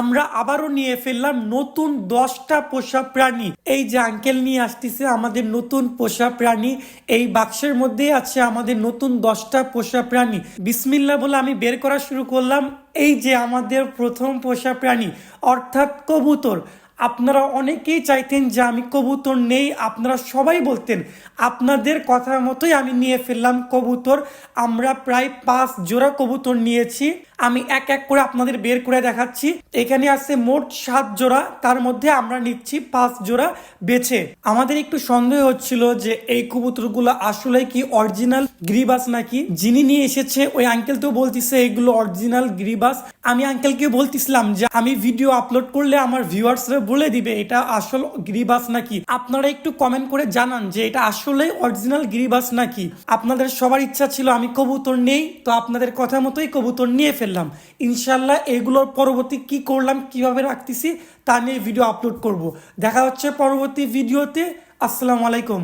আমরা আবারও নিয়ে ফেললাম নতুন দশটা পোষা প্রাণী। এই যে আঙ্কেল নিয়ে আসতেছে আমাদের নতুন পোষা প্রাণী, এই বাক্সের মধ্যেই আছে আমাদের নতুন দশটা পোষা প্রাণী। বিসমিল্লা বলে আমি বের করা শুরু করলাম, এই যে আমাদের প্রথম পোষা প্রাণী, অর্থাৎ কবুতর। আপনারা অনেকেই চাইতেন যে আমি কবুতর নেই, আপনারা সবাই বলতেন, আপনাদের কথার মতোই আমি নিয়ে ফেললাম কবুতর। আমরা প্রায় পাঁচ জোড়া কবুতর নিয়েছি। আমি এক এক করে আপনাদের বের করে দেখাচ্ছি। এখানে আছে মোট সাত জোড়া, তার মধ্যে আমরা নিচ্ছি পাঁচ জোড়া বেছে। আমাদের একটু সন্দেহ হচ্ছিল যে এই কবুতরগুলো আসলে কি অরিজিনাল গ্রিবাস নাকি? যিনি নিয়ে এসেছে, ওই আঙ্কেল তো বলতিছে, এগুলো অরিজিনাল গ্রিবাস। আমি আঙ্কেলকে বলতেছিলাম যে, আমি ভিডিও আপলোড করলে আমার ভিউয়ার্সরা বলে দিবে, এটা আসল গ্রিবাস নাকি? আপনারা একটু কমেন্ট করে জানান যে, এটা আসলে অরিজিনাল গিরিবাস নাকি? আপনাদের সবার ইচ্ছা ছিল, আমি কবুতর নেই। তো আপনাদের কথা মতোই কবুতর নিয়ে ফেললাম ইনশাল্লাহ এগুলোর পরবর্তী কি করলাম, কীভাবে রাখতেছি তা নিয়ে ভিডিও আপলোড করব। দেখা হচ্ছে পরবর্তী ভিডিওতে আসসালামু আলাইকুম।